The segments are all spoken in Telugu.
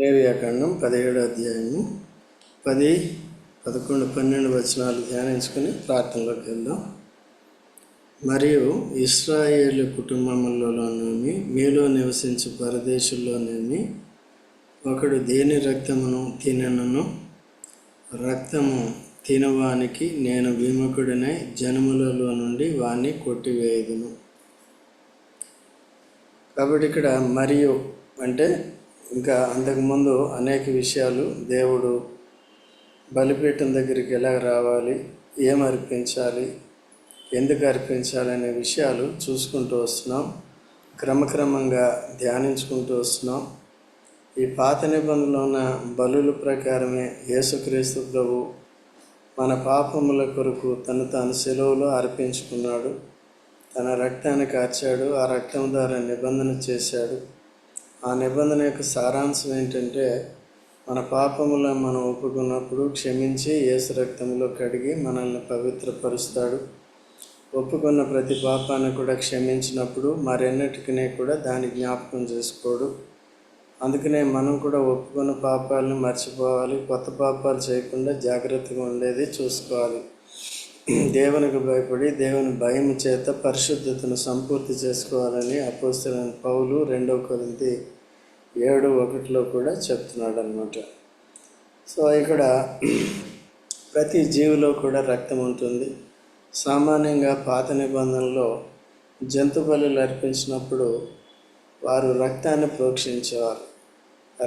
లేవియాకాండం పదిహేడో అధ్యాయము పది పదకొండు పన్నెండు వచనాలు ధ్యానించుకొని ప్రార్థనలోకి వెళ్దాం. మరియు ఇస్రాయేలు కుటుంబములలోనేమి మీలో నివసించు పరదేశుల్లోనేమి ఒకడు దేని రక్తమును తినను రక్తము తినవానికి నేను విముఖుడినై జనములలో నుండి వాణ్ణి కొట్టివేయదును. కాబట్టి ఇక్కడ మరియు అంటే ఇంకా అంతకుముందు అనేక విషయాలు దేవుడు బలిపీఠం దగ్గరికి ఎలా రావాలి ఏం అర్పించాలి ఎందుకు అర్పించాలి అనే విషయాలు చూసుకుంటూ వస్తున్నాం. క్రమక్రమంగా ధ్యానించుకుంటూ వస్తున్నాం. ఈ పాత నిబంధనలో ఉన్న బలుల ప్రకారమే యేసుక్రీస్తు ప్రభు మన పాపముల కొరకు తను తాను సెలవులో అర్పించుకున్నాడు. తన రక్తాన్ని కార్చాడు. ఆ రక్తం ద్వారా నిబంధన చేశాడు. ఆ నిబంధన యొక్క సారాంశం ఏంటంటే మన పాపములను మనం ఒప్పుకున్నప్పుడు క్షమించి ఏసు రక్తంలో కడిగి మనల్ని పవిత్రపరుస్తాడు. ఒప్పుకున్న ప్రతి పాపాన్ని కూడా క్షమించినప్పుడు మరెన్నటికనే కూడా దాన్ని జ్ఞాపకం చేసుకోడు. అందుకనే మనం కూడా ఒప్పుకున్న పాపాలను మర్చిపోవాలి. కొత్త పాపాలు చేయకుండా జాగ్రత్తగా ఉండేది చూసుకోవాలి. దేవునికి భయపడి దేవుని భయం చేత పరిశుద్ధతను సంపూర్తి చేసుకోవాలని అపోస్తులైన పౌలు రెండవ కొరింది ఏడు ఒకటిలో కూడా చెప్తున్నాడు అనమాట సో ఇక్కడ ప్రతి జీవిలో కూడా రక్తం ఉంటుంది. సామాన్యంగా పాత నిబంధనలో జంతు బలులు అర్పించినప్పుడు వారు రక్తాన్ని ప్రోక్షించేవారు.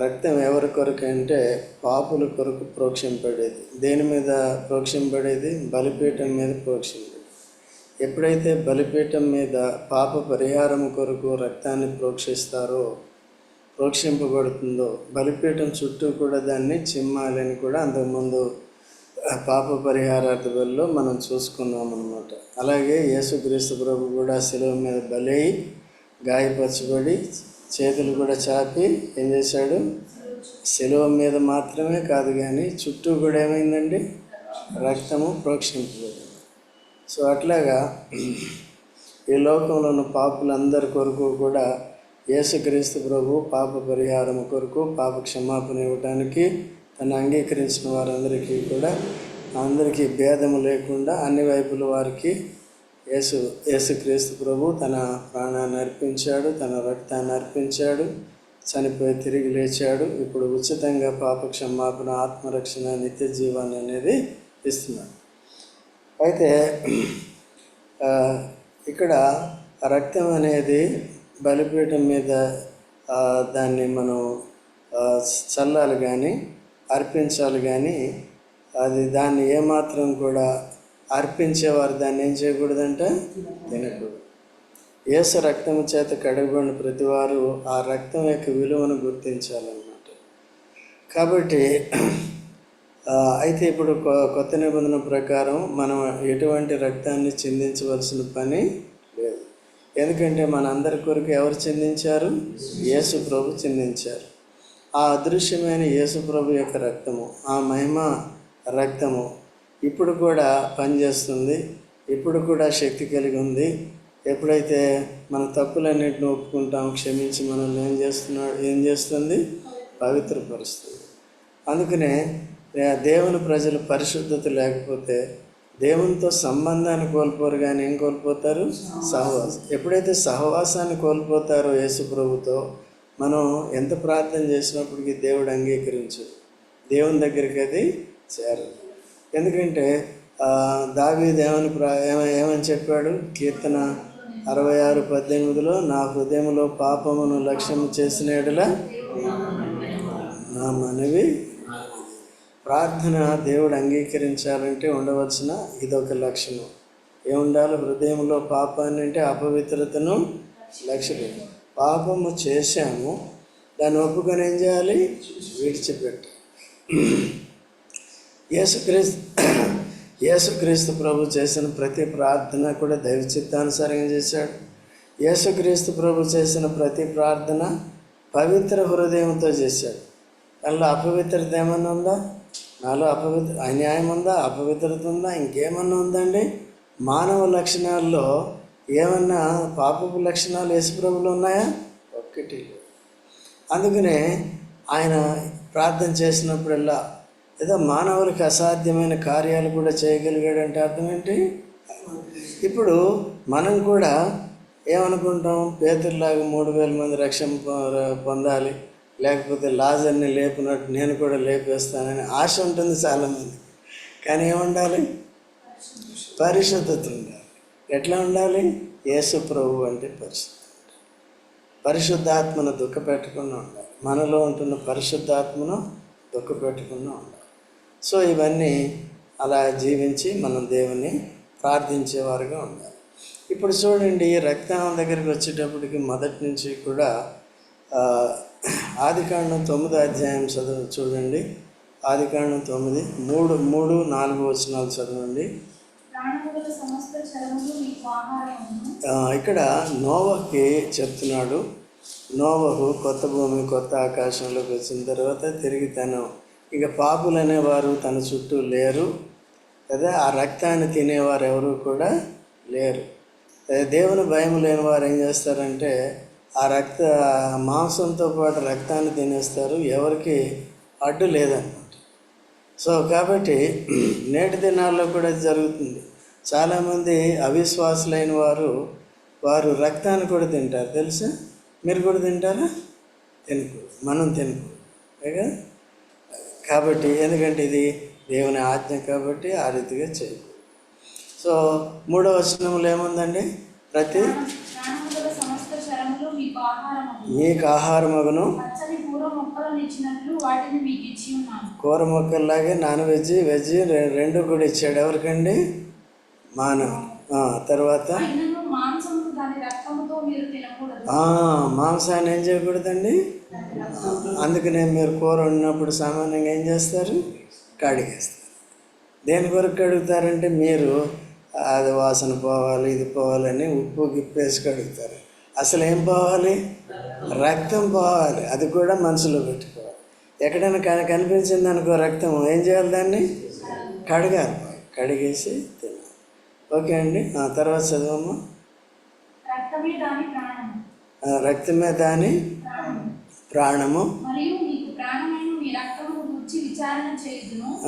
రక్తం ఎవరి కొరకు అంటే పాపుల కొరకు ప్రోక్షింపడేది దేని మీద ప్రోక్షింపడేది బలిపీఠం మీద ప్రోక్షింపడేది ఎప్పుడైతే బలిపీఠం మీద పాప పరిహారం కొరకు రక్తాన్ని ప్రోక్షిస్తారో ప్రోక్షింపబడుతుందో బలిపీఠం చుట్టూ కూడా దాన్ని చిమ్మాలని కూడా అంతకుముందు పాప పరిహారార్థ బలిలో మనం చూసుకున్నాం అనమాట అలాగే యేసుక్రీస్తు ప్రభు కూడా సెలవు మీద బలి గాయపరచబడి చేతులు కూడా చాపి ఏం చేశాడు? శిలువ మీద మాత్రమే కాదు కానీ చుట్టూ కూడా ఏమైందండి? రక్తము ప్రోక్షింపబడింది. సో అట్లాగా ఈ లోకంలో ఉన్న పాపులందరి కొరకు కూడా యేసుక్రీస్తు ప్రభు పాప పరిహారం కొరకు పాప క్షమాపణ ఇవ్వడానికి తను అంగీకరించిన వారందరికీ కూడా అందరికీ భేదము లేకుండా అన్ని వైపుల వారికి యేసు యేసుక్రీస్తు ప్రభు తన ప్రాణాన్ని అర్పించాడు తన రక్తాన్ని అర్పించాడు చనిపోయి తిరిగి లేచాడు. ఇప్పుడు ఉచితంగా పాప క్షమాపణ ఆత్మరక్షణ నిత్య జీవాన్ని అనేది ఇస్తున్నాడు. అయితే ఇక్కడ రక్తం అనేది బలిపీఠం మీద దాన్ని మనం చల్లాలి కానీ అర్పించాలి కానీ అది దాన్ని ఏమాత్రం కూడా అర్పించేవారు దాన్ని ఏం చేయకూడదంట తినకూడదు. ఏసు రక్తం చేత కడగబడిన ప్రతివారు ఆ రక్తం యొక్క విలువను గుర్తించాలన్నమాట. కాబట్టి అయితే ఇప్పుడు కొ- కొత్త నిబంధన ప్రకారం మనం ఎటువంటి రక్తాన్ని చిందించవలసిన పని లేదు. ఎందుకంటే మన అందరి కొరకు ఎవరు చిందించారు? యేసు ప్రభు చిందించారు. ఆ అదృశ్యమైన యేసు ప్రభు యొక్క రక్తము ఆ మహిమ రక్తము ఇప్పుడు కూడా పనిచేస్తుంది ఇప్పుడు కూడా శక్తి కలిగి ఉంది. ఎప్పుడైతే మన తప్పులన్నింటిని ఒప్పుకుంటాం క్షమించి మనల్ని ఏం చేస్తున్నాడు ఏం చేస్తుంది? పవిత్రపరుస్తుంది. అందుకనే దేవుని ప్రజలు పరిశుద్ధత లేకపోతే దేవునితో సంబంధాన్ని కోల్పోరు కానీ ఏం కోల్పోతారు? సహవాసం. ఎప్పుడైతే సహవాసాన్ని కోల్పోతారో యేసు ప్రభుతో మనం ఎంత ప్రార్థన చేసినప్పటికీ దేవుడు అంగీకరించు దేవుని దగ్గరికి అది చేరదు. ఎందుకంటే దావీది ఏమని ప్రా ఏమని చెప్పాడు? కీర్తన అరవై ఆరు పద్దెనిమిదిలో నా హృదయంలో పాపమును లక్ష్యం చేసిన నా మనవి ప్రార్థన దేవుడు అంగీకరించాలంటే ఉండవలసిన ఇదొక లక్షణం. ఏముండాలి హృదయంలో పాపాన్ని అంటే అపవిత్రతను లక్ష్యం పాపము చేశాము దాన్ని ఒప్పుకొని ఏం చేయాలి? విడిచిపెట్టాలి. యేసుక్రీస్తు యేసుక్రీస్తు ప్రభు చేసిన ప్రతి ప్రార్థన కూడా దైవ చిత్తానుసారంగా చేశాడు. యేసుక్రీస్తు ప్రభు చేసిన ప్రతి ప్రార్థన పవిత్ర హృదయంతో చేశాడు. అందులో అపవిత్రత ఏమన్నా ఉందా? నాలో అపవిత్ర అన్యాయం ఉందా? అపవిత్రత ఉందా? ఇంకేమన్నా ఉందండి? మానవ లక్షణాల్లో ఏమన్నా పాపపు లక్షణాలు యేసుప్రభులు ఉన్నాయా? ఒక్కటి అందుకనే ఆయన ప్రార్థన చేసినప్పుడల్లా ఏదో మానవులకి అసాధ్యమైన కార్యాలు కూడా చేయగలిగాడంటే అర్థం ఏంటి? ఇప్పుడు మనం కూడా ఏమనుకుంటాం? పేదల్లాగా మూడు వేల మంది రక్షణ పొందాలి. లేకపోతే లాజర్ని లేపినట్టు నేను కూడా లేపేస్తానని ఆశ ఉంటుంది చాలామంది కానీ ఏముండాలి? పరిశుద్ధత ఉండాలి. ఎట్లా ఉండాలి? యేసు ప్రభు అంటే పరిశుద్ధ పరిశుద్ధాత్మను దుఃఖపెట్టకుండా ఉండాలి. మనలో ఉంటున్న పరిశుద్ధాత్మను దుఃఖపెట్టకుండా ఉండాలి. సో ఇవన్నీ అలా జీవించి మనం దేవుని ప్రార్థించేవారుగా ఉండాలి. ఇప్పుడు చూడండి రక్తం దగ్గరికి వచ్చేటప్పటికి మొదటి నుంచి కూడా ఆదికాండం తొమ్మిదో అధ్యాయం చదువు చూడండి. ఆదికాండం తొమ్మిది మూడు మూడు నాలుగు వచనాలు చదవండి. ఇక్కడ నోవహ్కి చెప్తున్నాడు. నోవహు కొత్త భూమి కొత్త ఆకాశంలోకి వచ్చిన తర్వాత తిరిగి తను ఇక పాపులు అనేవారు తన చుట్టూ లేరు. కదా? ఆ రక్తాన్ని తినేవారు ఎవరు కూడా లేరు. దేవుని భయం లేని వారు ఏం చేస్తారంటే ఆ రక్త మాంసంతో పాటు రక్తాన్ని తినేస్తారు. ఎవరికి అడ్డు లేదన్నమాట సో కాబట్టి నేటి దినాల్లో కూడా జరుగుతుంది. చాలామంది అవిశ్వాసులైన వారు వారు రక్తాన్ని కూడా తింటారు. తెలుసా? మీరు కూడా తింటారా? తినకూడదు. మనం తినకూడదు. కదా కాబట్టి ఎందుకంటే ఇది దేవుని ఆజ్ఞ కాబట్టి ఆ రీతిగా చేయకు సో మూడో వచనంలో ఏముందండి? ప్రతి మీకు ఆహారమగును. కూర మొక్కల్లాగే నాన్ వెజ్ వెజ్ రెండు కూడా ఇచ్చాడు. ఎవరికండి? మానవ తర్వాత మాంసం మాంసాన్ని ఏం చేయకూడదండి? అందుకనే మీరు కూర వండినప్పుడు సామాన్యంగా ఏం చేస్తారు? కడిగేస్తారు. దేని కొరకు కడుగుతారంటే మీరు అది వాసన పోవాలి ఇది పోవాలని ఉప్పు గిప్పేసి కడుగుతారు. అసలు ఏం పోవాలి? రక్తం పోవాలి. అది కూడా మనసులో పెట్టుకోవాలి. ఎక్కడైనా కనిపించింది అనుకో రక్తం ఏం చేయాలి దాన్ని? కడగాలి. కడిగేసి తినాలి. ఓకే అండి. ఆ తర్వాత చదవమ్మా. రక్తమే దాని ప్రాణము ప్రాణము. ప్రాణము. మరియు మీకు ప్రాణమైన మీ రక్తము గురించి విచారణ చేయుదును.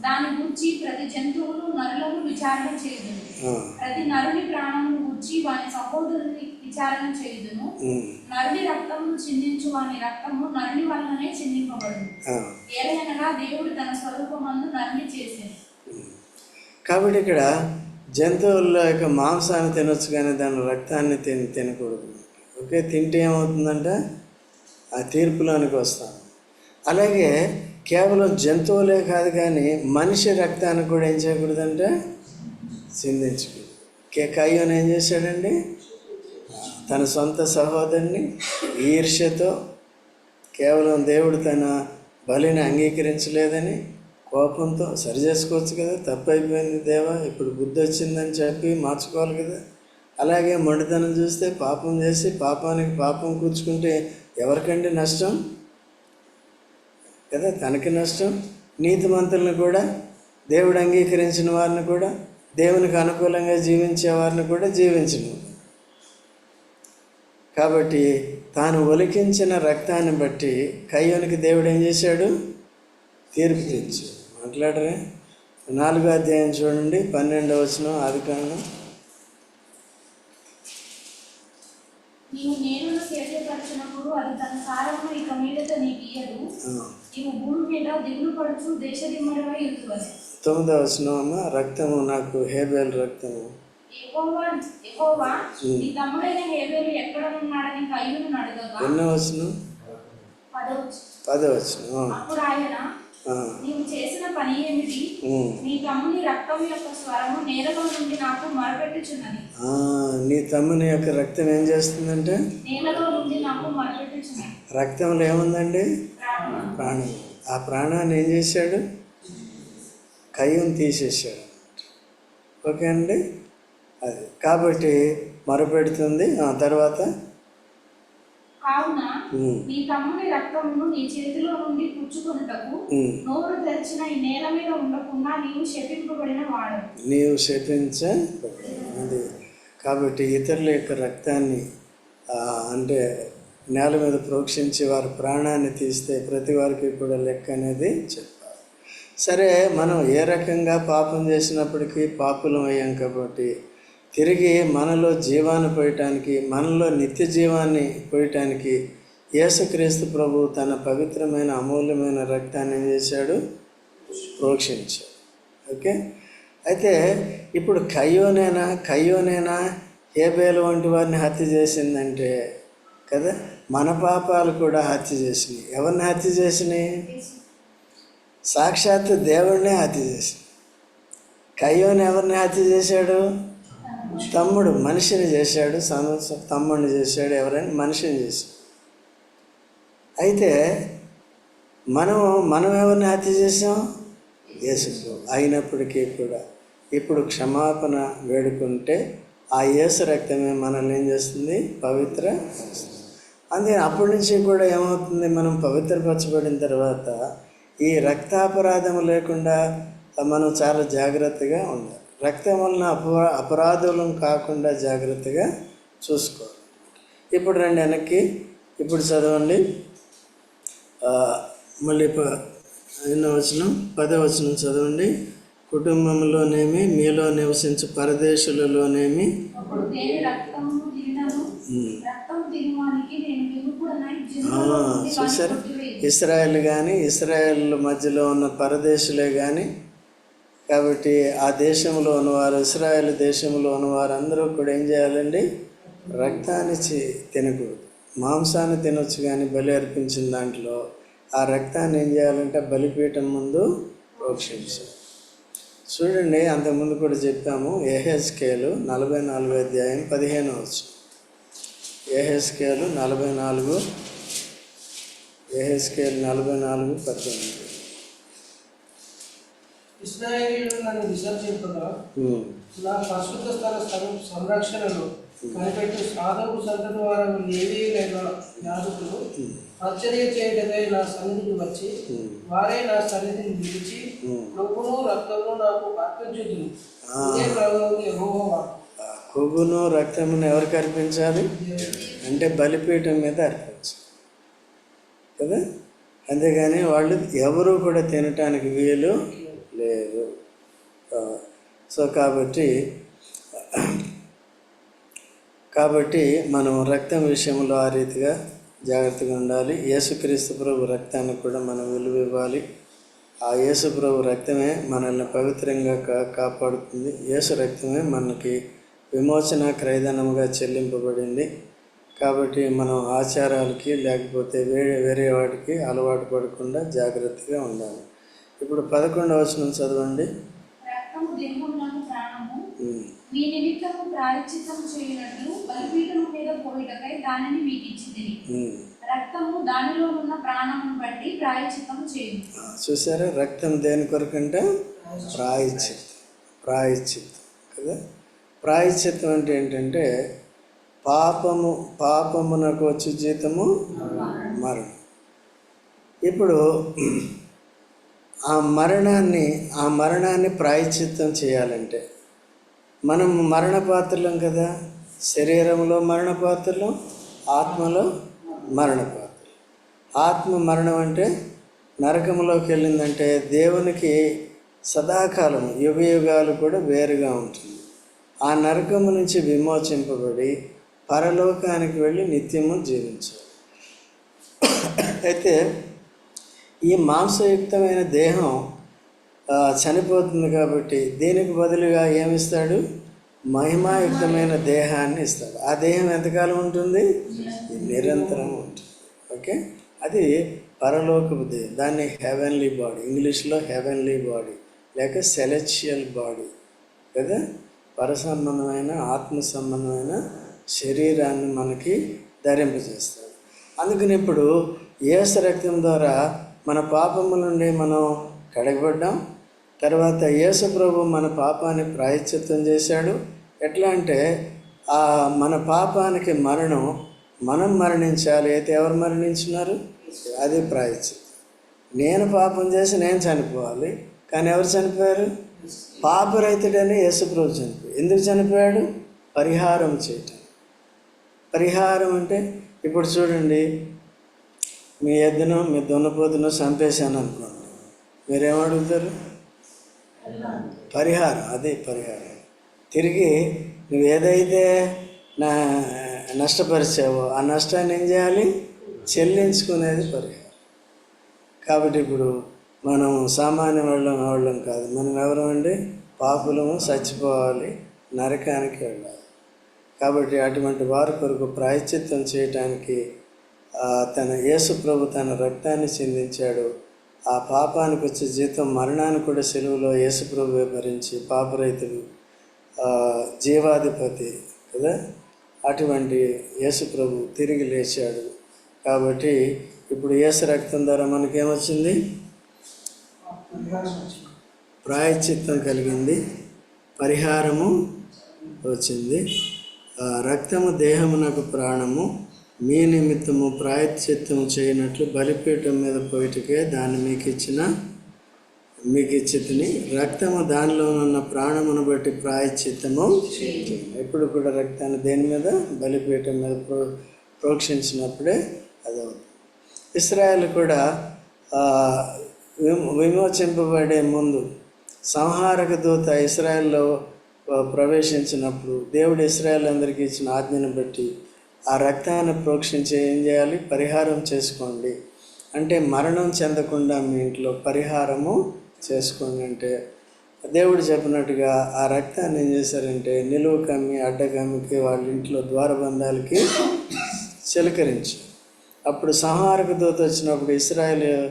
దాని గురించి ప్రతి జంతువును నరులను విచారణ చేయుదును. ప్రతి నరుని ప్రాణమును గురించి వాని సహోదరుని విచారణ చేయుదును. నరుని రక్తమును చిందించు వాని రక్తము నరుని వలననే చిందింపబడును. ఆ. ఏలయనగా దేవుడు తన స్వరూపమందు నరుని చేసేది కాబట్టి ఇక్కడ జంతువుల యొక్క మాంసాన్ని తినొచ్చు కానీ దాని రక్తాన్ని తిని తినకూడదు. ఓకే తింటే ఏమవుతుందంటే ఆ తీర్పులోనికి వస్తాం. అలాగే కేవలం జంతువులే కాదు కానీ మనిషి రక్తాన్ని కూడా ఏం చేయకూడదంటే చిందించకూడదు. కే కయ్యోని ఏం చేశాడండి? తన సొంత సహోదరుని ఈర్ష్యతో కేవలం దేవుడు తన బలిని అంగీకరించలేదని కోపంతో సరి చేసుకోవచ్చు కదా తప్పు అయిపోయింది దేవా ఇప్పుడు బుద్ధి వచ్చిందని చెప్పి మార్చుకోవాలి కదా. అలాగే మొండితనం చూస్తే పాపం చేసి పాపానికి పాపం కూర్చుకుంటే ఎవరికండి నష్టం? కదా తనకి నష్టం నీతిమంతులను కూడా దేవుడు అంగీకరించిన వారిని కూడా దేవునికి అనుకూలంగా జీవించే వారిని కూడా జీవించను. కాబట్టి తాను ఒలికించిన రక్తాన్ని బట్టి కయ్యోనికి దేవుడు ఏం చేశాడు? తీర్పు తెచ్చు మాట్లాడరే నాలుగో అధ్యాయం చూడండి పన్నెండవ వచనం ఆది కాండం నీవు నేనును సేద్యపరచినప్పుడు అది తన సారమును ఇక మీదట నీకు ఇయ్యదు. ఆ, నీవు భూమి మీద దిగులు పడుచు దేశదిమ్మడివై ఇరుతువని తొమ్మిదవ వచనం అమ్మ రక్తము నాకు హేబేల్ రక్తము. ఎన్నో వచనం? పదవచ్చు నీవు చేసిన పని ఏమిటి. నీ తమ్ముని రక్తం యొక్క స్వరము నేలలో నుండి నాకు మొరపెట్టుచున్నది. నీ తమ్ముని యొక్క రక్తం ఏం చేస్తుందంటే? నేలలో నుండి నాకు మొరపెట్టుచున్నది. రక్తంలో ఏముందండి? ప్రాణం. ప్రాణం. ఆ ప్రాణాన్ని ఏం చేశాడు? కయ్యం తీసేసాడు ఓకే అండి? అది. కాబట్టి మొరపెడుతుంది. ఆ తర్వాత కావున నీ తమ్ముని రక్తమును నీ చేతిలో నుండి పుచ్చుకొనుటకు. నోరు తెరిచిన ఈ నేల మీద ఉండకుండా నీవు శపింపబడిన వాడు నీవు శపించ అది. కాబట్టి ఇతరుల యొక్క రక్తాన్ని అంటే నేల మీద ప్రోక్షించి వారి ప్రాణాన్ని తీస్తే ప్రతి వారికి కూడా లెక్క అనేది చెప్పారు సరే మనం ఏ రకంగా పాపం చేసినప్పటికీ పాపులం అయ్యాం కాబట్టి తిరిగి మనలో జీవాన్ని పోయటానికి మనలో నిత్య జీవాన్ని పోయటానికి యేసుక్రీస్తు ప్రభు తన పవిత్రమైన అమూల్యమైన రక్తాన్ని ఏం చేశాడు? ప్రోక్షించాడు. ఓకే? అయితే ఇప్పుడు కయ్యోనేనా కయ్యోనేనా హేబేలు వంటి వారిని హత్య చేసిందంటే కదా మన పాపాలు కూడా హత్య చేసినాయి. ఎవరిని హత్య చేసినాయి? సాక్షాత్తు దేవుడినే హత్య చేసింది. కయ్యోని ఎవరిని హత్య చేశాడు? తమ్ముడు మనిషిని చేశాడు తమ్ముడిని చేశాడు ఎవరైనా మనిషిని చేశాడు. అయితే మనం మనం ఎవరిని హత్య చేసాం యేసు అయినప్పటికీ కూడా ఇప్పుడు క్షమాపణ వేడుకుంటే ఆ యేసు రక్తమే మనల్ని ఏం చేస్తుంది? పవిత్ర అందుకే అప్పటి నుంచి కూడా ఏమవుతుంది? మనం పవిత్రపరచబడిన తర్వాత ఈ రక్తాపరాధం లేకుండా మనం చాలా జాగ్రత్తగా ఉండాలి. రక్తం వలన అపరా అపరాధులం కాకుండా జాగ్రత్తగా చూసుకోవాలి ఇప్పుడు రండి వెనక్కి ఇప్పుడు చదవండి. మళ్ళీ ఎన్నో వచనం పదో వచనం చదవండి. కుటుంబంలోనేమి మీలో నివసించు పరదేశులలోనేమి? చూసారా. ఇస్రాయేల్ కానీ ఇస్రాయేల్ మధ్యలో ఉన్న పరదేశులే కానీ కాబట్టి ఆ దేశంలో ఉన్నవారు ఇస్రాయేల్ దేశంలో ఉన్నవారు అందరూ కూడా ఏం చేయాలండి? రక్తాన్ని తినకూడదు మాంసాన్ని తినొచ్చు కానీ బలి అర్పించిన దాంట్లో ఆ రక్తాన్ని ఏం చేయాలంటే బలిపీఠం ముందు ప్రోక్షించాలి. చూడండి అంతకుముందు కూడా చెప్పాము ఏహెస్కేలు నలభై నాలుగు అధ్యాయం పదిహేను వచ్చు ఏహెస్కేలు నలభై నాలుగు ఏహెస్కేలు నలభై నాలుగు పద్దెనిమిది. ఇస్రాయేలీయులు నన్ను విసర్జింపగా నా పరిశుద్ధ స్థల సంరక్షణను కనిపెట్టి సాధకు సంతతి వారు లేవీలైన యాజకులు పరిచర్య చేయటకై నా సన్నిధికి వచ్చి వారే నా సన్నిధిని నిలిచి. నొప్పును రక్తము నాకు అర్పించుదురు. ఆ. ఇదే ప్రభువు యెహోవా ఆ కొవ్వును రక్తమును ఎవరికి అర్పించాలి? అంటే బలిపీఠం మీద అర్పించాలి. కదా? అంతేగాని వాళ్ళు ఎవరు కూడా తినటానికి వీలు లేదు. సో కాబట్టి కాబట్టి మనం రక్తం విషయంలో ఆ రీతిగా జాగ్రత్తగా ఉండాలి. యేసుక్రీస్తు ప్రభు రక్తాన్ని కూడా మనం విలువ ఇవ్వాలి ఆ యేసు ప్రభు రక్తమే మనల్ని పవిత్రంగా కా కాపాడుతుంది. యేసు రక్తమే మనకి విమోచన క్రైదనముగా చెల్లింపబడింది. కాబట్టి మనం ఆచారాలకి లేకపోతే వేరే వేరే వాటికి అలవాటు పడకుండా జాగ్రత్తగా ఉండాలి. ఇప్పుడు పదకొండవ వచనం చదవండి. రక్తము దేవుడునకు ప్రాణము. ఉమ్. మీ నిమిత్తము ప్రాయశ్చిత్తం చేయనట్లు బలిపీఠము మీద పోయిటకై దానిని మీకు ఇచ్చితిని ఉమ్. రక్తము దానిలో ఉన్న ప్రాణమును బట్టి ప్రాయశ్చిత్తం చేయు ఆ, చూసారా? రక్తం దేని కొరకంటే ప్రాయశ్చిత్తం. ప్రాయశ్చిత్తం కదా? ప్రాయశ్చిత్తం అంటే ఏంటంటే పాపము పాపమునకు వచ్చి జీతము మరణం. ఇప్పుడు ఆ మరణాన్ని ఆ మరణాన్ని ప్రాయశ్చిత్తం చేయాలంటే మనం మరణ పాత్రలం కదా? శరీరంలో మరణ పాత్రలు ఆత్మలో మరణ పాత్రలు ఆత్మ మరణం అంటే నరకంలోకి వెళ్ళిందంటే దేవునికి సదాకాలం యుగ యుగాలు కూడా వేరుగా ఉంటుంది. ఆ నరకము నుంచి విమోచింపబడి పరలోకానికి వెళ్ళి నిత్యము జీవించాలి. అయితే ఈ మాంసయుక్తమైన దేహం చనిపోతుంది కాబట్టి దీనికి బదులుగా ఏమిస్తాడు? మహిమాయుక్తమైన దేహాన్ని ఇస్తాడు. ఆ దేహం ఎంతకాలం ఉంటుంది? నిరంతరం ఉంటుంది. ఓకే? అది పరలోకపు దేహం దాన్ని హెవెన్లీ బాడీ ఇంగ్లీష్లో హెవెన్లీ బాడీ లేక సెలెక్షియల్ బాడీ కదా? పర సంబంధమైన ఆత్మ సంబంధమైన శరీరాన్ని మనకి ధరింపజేస్తాడు. అందుకని ఇప్పుడు ఏసు రక్తం ద్వారా మన పాపముల నుండి మనం కడగబడ్డాం. తర్వాత యేసుప్రభు మన పాపాన్ని ప్రాయశ్చిత్తం చేశాడు. ఎట్లా అంటే ఆ మన పాపానికి మరణం మనం మరణించాలి అయితే ఎవరు మరణించినారు? అది ప్రాయశ్చిత్తం. నేను పాపం చేసి నేను చనిపోవాలి కానీ ఎవరు చనిపోయారు? పాపరైతుడని యేసుప్రభు చనిపోయాడు. ఎందుకు చనిపోయాడు? పరిహారం చేయటం. పరిహారం అంటే ఇప్పుడు చూడండి మీ ఎద్దును మీ దున్నపోతును చంపేశాను అనుకోండి. మీరేమడుగుతారు పరిహారం అదే పరిహారం. తిరిగి నువ్వు ఏదైతే నా నష్టపరిచావో ఆ నష్టాన్ని ఏం చేయాలి? చెల్లించుకునేది పరిహారం. కాబట్టి ఇప్పుడు మనం సామాన్య వాళ్ళం వాళ్ళం కాదు. మనం ఎవరు అండి పాపులము చచ్చిపోవాలి నరకానికి వెళ్ళాలి. కాబట్టి అటువంటి వారి కొరకు ప్రాయశ్చిత్తం చేయటానికి తన యేసు ప్రభు తన రక్తాన్ని చిందించాడు. ఆ పాపానికి వచ్చే జీతం మరణాన్ని కూడా సెలువులో యేసు ప్రభువే భరించి పాపరైతుడు జీవాధిపతి కదా? అటువంటి యేసు ప్రభు తిరిగి లేచాడు. కాబట్టి ఇప్పుడు యేసు రక్తం ద్వారా మనకేమొచ్చింది? ప్రాయచిత్తం కలిగింది. పరిహారము వచ్చింది. రక్తము దేహమునకు ప్రాణము. మీ నిమిత్తము ప్రాయశ్చిత్తము చేయనట్లు బలిపీఠం మీద పోయిటకే దాన్ని మీకు ఇచ్చిన మీకు ఇచ్చితిని రక్తము దానిలో ఉన్న ప్రాణమును బట్టి ప్రాయశ్చిత్తము ఎప్పుడు కూడా రక్తాన్ని దేని మీద? బలిపీఠం మీద ప్రో ప్రోక్షించినప్పుడే అది అవుతుంది ఇస్రాయల్ కూడా విమోచింపబడే ముందు సంహారక దూత ఇస్రాయల్లో ప్రవేశించినప్పుడు దేవుడు ఇస్రాయల్ అందరికీ ఇచ్చిన ఆజ్ఞను బట్టి ఆ రక్తాన్ని ప్రోక్షించి ఏం చేయాలి? పరిహారం చేసుకోండి. అంటే మరణం చెందకుండా మీ ఇంట్లో పరిహారము చేసుకోండి అంటే దేవుడు చెప్పినట్టుగా ఆ రక్తాన్ని ఏం చేశారంటే నిలువు కమ్మి అడ్డకమ్మికి వాళ్ళ ఇంట్లో ద్వారబంధాలకి చిలకరించి అప్పుడు సంహారక దూత వచ్చినప్పుడు ఇస్రాయేల్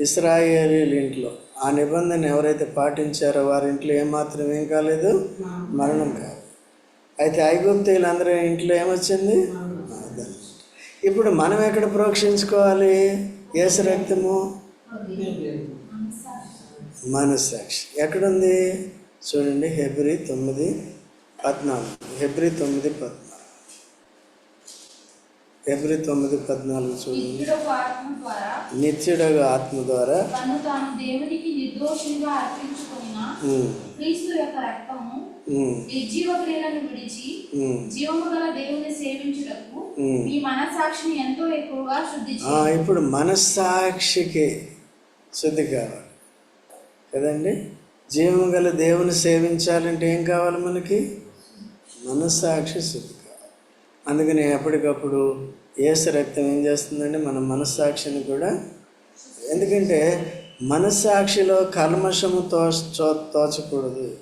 ఇస్రాయేలీల ఇంట్లో ఆ నిబంధన ఎవరైతే పాటించారో వారి ఇంట్లో ఏమాత్రం ఏం కాలేదు? మరణం. కాదు. అయితే ఐగుప్తీయులందరూ ఇంట్లో ఏమొచ్చింది. ఇప్పుడు మనం ఎక్కడ ప్రోక్షించుకోవాలి? ఏసు రక్తము? మనస్సాక్షి. ఎక్కడుంది? చూడండి హెబ్రి తొమ్మిది పద్నాలుగు. హెబ్రి తొమ్మిది పద్నాలుగు. హెబ్రి తొమ్మిది పద్నాలుగు చూడండి. నిత్యుడొక ఆత్మ ద్వారా నిత్యుడగా ఆత్మ ద్వారా తను తాను దేవునికి నిర్దోషంగా అర్పించుకొనిన క్రీస్తు యొక్క రక్తము విడిచి ఉమ్. జీవము గల దేవుని సేవించుటకు. మీ మనసాక్షిని ఎంతో ఎక్కువగా శుద్ధి ఇప్పుడు మనస్సాక్షికి శుద్ధి కావాలి. కదండి? జీవం గల దేవుని సేవించాలంటే ఏం కావాలి మనకి? మనస్సాక్షి శుద్ధి కావాలి. అందుకని ఎప్పటికప్పుడు ఏసు రక్తం ఏం చేస్తుందంటే మన మనస్సాక్షిని కూడా ఎందుకంటే మనస్సాక్షిలో కల్మషము తో- తోచకూడదు.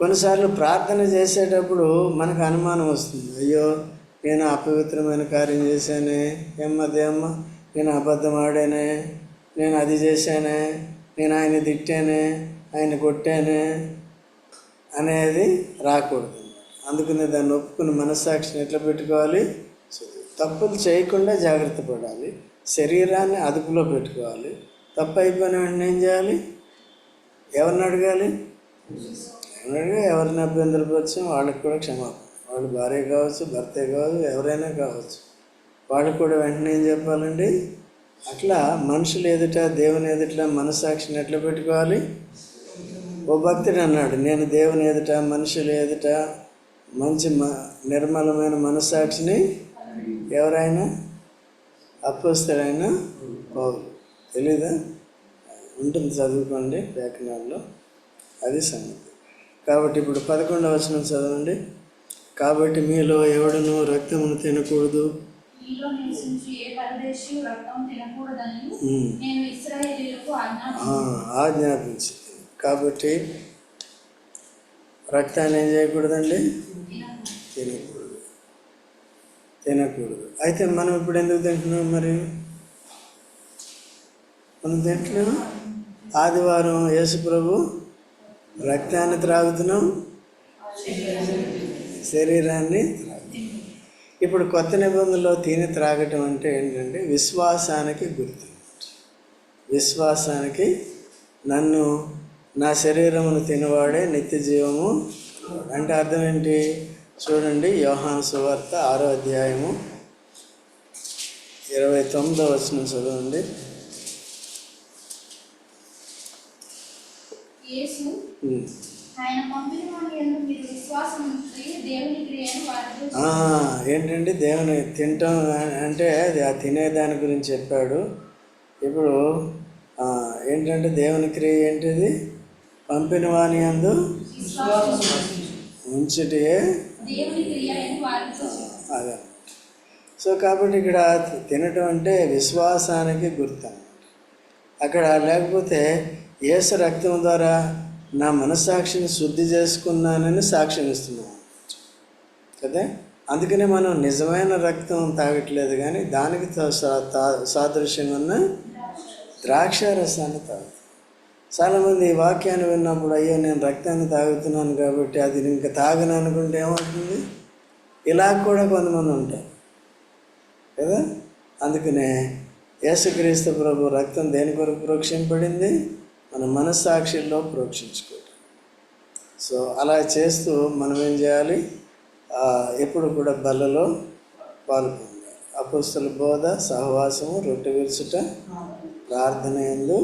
కొన్నిసార్లు ప్రార్థన చేసేటప్పుడు మనకు అనుమానం వస్తుంది. అయ్యో నేను అపవిత్రమైన కార్యం చేశానే? ఏమ్మ దేమ్మ నేను అబద్ధం ఆడానే నేను అది చేశానే? నేను ఆయన తిట్టానే? ఆయన కొట్టానే? అనేది రాకూడదు. అందుకని దాన్ని ఒప్పుకుని మనస్సాక్షిని ఎట్లా పెట్టుకోవాలి? తప్పులు చేయకుండా జాగ్రత్త పడాలి. శరీరాన్ని అదుపులో పెట్టుకోవాలి. తప్పు అయిపోయిన వెంటనే ఏం చేయాలి? ఎవరిని అడగాలి? ఎవరిని ఎవరిని అభ్యంతరపరిచాం వాళ్ళకి కూడా క్షమాపణ. వాళ్ళు భార్య కావచ్చు భర్తే కావచ్చు ఎవరైనా కావచ్చు. వాళ్ళకి కూడా వెంటనే ఏం చెప్పాలండి? అట్లా మనుషులు ఎదుట దేవుని ఎదుట మనసాక్షిని ఎట్లా పెట్టుకోవాలి? ఓ భక్తుడు అన్నాడు నేను దేవుని ఎదుట మనుషులు ఎదుట మంచి మ నిర్మలమైన మనసాక్షిని ఎవరైనా? అప్పస్తుడైనా పౌరు తెలీదా? ఉంటుంది చదువుకోండి వ్యాకరణాల్లో అది సంగతి. కాబట్టి ఇప్పుడు పదకొండవ వచనం చదవండి. కాబట్టి మీలో ఎవడును రక్తమును తినకూడదు. మీలో నివసించు ఏ పరదేశీ రక్తం తినకూడదని ఉమ్. నేను ఇస్రాయేలీలకు ఆజ్ఞాపించాను ఆ, ఆజ్ఞాపించింది కాబట్టి రక్తాన్ని ఏం చేయకూడదండి? తినకూడదు. తినకూడదు. అయితే మనం ఇప్పుడు ఎందుకు తింటున్నాం మరి? మనం తింటున్నాం ఆదివారం యేసు ప్రభు రక్తాన్ని త్రాగుతున్నాం. శరీరాన్ని ఇప్పుడు కొత్త నిబంధనలో తిని త్రాగటం అంటే ఏంటంటే విశ్వాసానికి గుర్తు. విశ్వాసానికి నన్ను నా శరీరమును తినవాడే నిత్య జీవము అంటే అర్థం ఏంటి? చూడండి యోహాన్ సువార్త ఆరో అధ్యాయము ఇరవై తొమ్మిదో వచనం చదవండి యేసు ఉమ్, ఆయన పంపిన వాని యందు మీరు విశ్వాసం ఉంచి దేవుని క్రియను వారితో ఆ, ఏంటంటే దేవుని తింటాం అంటే అది ఆ తినే దాని గురించి చెప్పాడు. ఇప్పుడు ఏంటంటే దేవుని క్రియ ఏంటిది? పంపిన వాని అందు. ఉంచుటే. అదే. సో కాబట్టి ఇక్కడ తినటం అంటే విశ్వాసానికి గుర్తు అక్కడ లేకపోతే యేసు రక్తం ద్వారా నా మనస్సాక్షిని శుద్ధి చేసుకున్నానని సాక్ష్యం ఇస్తున్నాం కదా? అందుకనే మనం నిజమైన రక్తం తాగట్లేదు కానీ దానికి తా- సా- తా- ఉన్న ద్రాక్ష రసాన్ని తాగుతాం. చాలామంది ఈ వాక్యాన్ని విన్నప్పుడు అయ్యో నేను రక్తాన్ని తాగుతున్నాను కాబట్టి అది ఇంకా తాగను అనుకుంటే ఏమవుతుంది? ఇలా కూడా కొంతమంది ఉంటారు. కదా? అందుకనే యేసుక్రీస్తు ప్రభు రక్తం దేని కొరకు ప్రోక్షింపబడింది? మన మనస్సాక్షిలో ప్రోక్షించుకోవటం సో అలా చేస్తూ మనం ఏం చేయాలి ఎప్పుడు కూడా బల్లలో పాల్గొనాలి అపుస్తుల బోధ సహవాసము రొట్టె విరుచుట ప్రార్థన ఎందు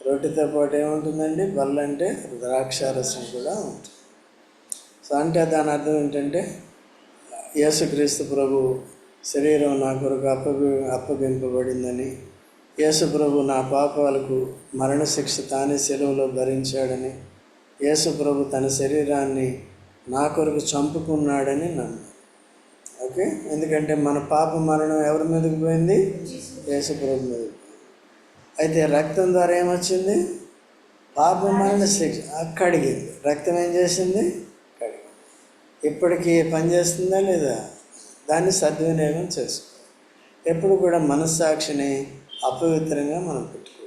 రొట్టెతో పాటు ఏముంటుందండి? బల్ల అంటే ద్రాక్షారసం కూడా ఉంటుంది. సో అంటే దాని అర్థం ఏంటంటే యేసుక్రీస్తు ప్రభు శరీరం నా కొరకు అప్పగి అప్పగింపబడిందని యేసుప్రభు నా పాపాలకు మరణశిక్ష తానే సెలవులో భరించాడని యేసుప్రభు తన శరీరాన్ని నా కొరకు చంపుకున్నాడని నమ్ము. ఓకే? ఎందుకంటే మన పాప మరణం ఎవరి మీదకి పోయింది? యేసు ప్రభు మీదకి అయితే రక్తం ద్వారా ఏమొచ్చింది? పాప మరణ శిక్ష కడిగింది రక్తం ఏం చేసింది? కడిగింది ఇప్పటికీ పనిచేస్తుందా లేదా? దాన్ని సద్వినియోగం చేసుకో. ఎప్పుడు కూడా మనస్సాక్షిని అపవిత్రంగా మనం పెట్టుకో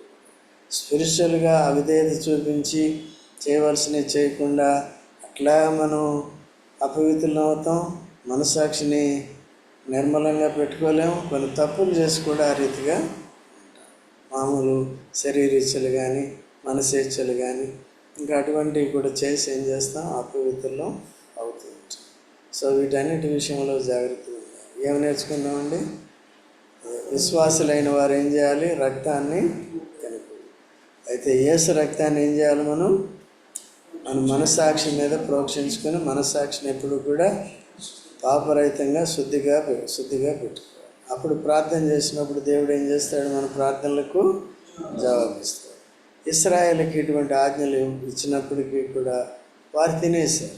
స్పిరిచువల్గా అవిధేయత చూపించి చేయవలసినవి చేయకుండా అట్లా మనం అపవిత్రులం అవుతాం. మనస్సాక్షిని నిర్మలంగా పెట్టుకోలేము. కొన్ని తప్పులు చేసి కూడా ఆ రీతిగా మామూలు శరీరీచ్ఛలు కానీ మనసేచ్ఛలు కానీ ఇంకా అటువంటివి కూడా చేసి ఏం చేస్తాం? అపవిత్రులం అవుతుంది సో వీటన్నిటి విషయంలో జాగ్రత్తగా ఉండాలి. ఏమి నేర్చుకున్నామండి? విశ్వాసులైన వారు ఏం చేయాలి? రక్తాన్ని అయితే ఏసు రక్తాన్ని ఏం చేయాలి మనం? మన మనస్సాక్షి మీద ప్రోక్షించుకొని మనస్సాక్షిని ఎప్పుడు కూడా పాపరహితంగా శుద్ధిగా శుద్ధిగా పెట్టుకోవాలి. అప్పుడు ప్రార్థన చేసినప్పుడు దేవుడు ఏం చేస్తాడు? మన ప్రార్థనలకు జవాబిస్తాడు. ఇస్రాయేల్కి ఇటువంటి ఆజ్ఞలు ఇచ్చినప్పటికీ కూడా వారు తినేశారు.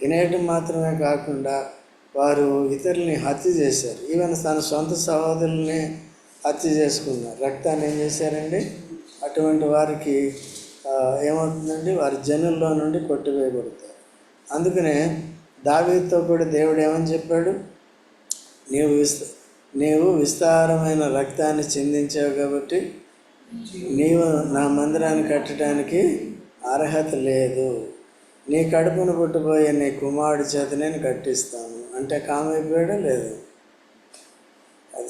తినేయటం మాత్రమే కాకుండా వారు ఇతరుల్ని హత్య చేశారు. ఈవెన్ తన సొంత సహోదరుల్ని హత్య చేసుకున్నారు. రక్తాన్ని ఏం చేశారండి? అటువంటి వారికి ఏమవుతుందండి? వారి జనుల్లో నుండి కొట్టివేయబడతారు. అందుకనే దావీతో కూడా దేవుడు ఏమని చెప్పాడు? నీవు విస్త నీవు విస్తారమైన రక్తాన్ని చెందించావు కాబట్టి నీవు నా మందిరాన్ని కట్టడానికి అర్హత లేదు. నీ కడుపును పుట్టిపోయే నీ కుమారుడి చేత నేను కట్టిస్తాను. అంటే కామైపోయాడా లేదు. అది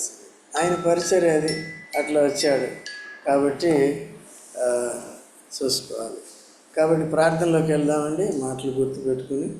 ఆయన పరిచర్య అది. అట్లా వచ్చాడు. కాబట్టి చూసుకోవాలి. కాబట్టి ప్రార్థనలోకి వెళ్దామండి. మాటలు గుర్తుపెట్టుకుని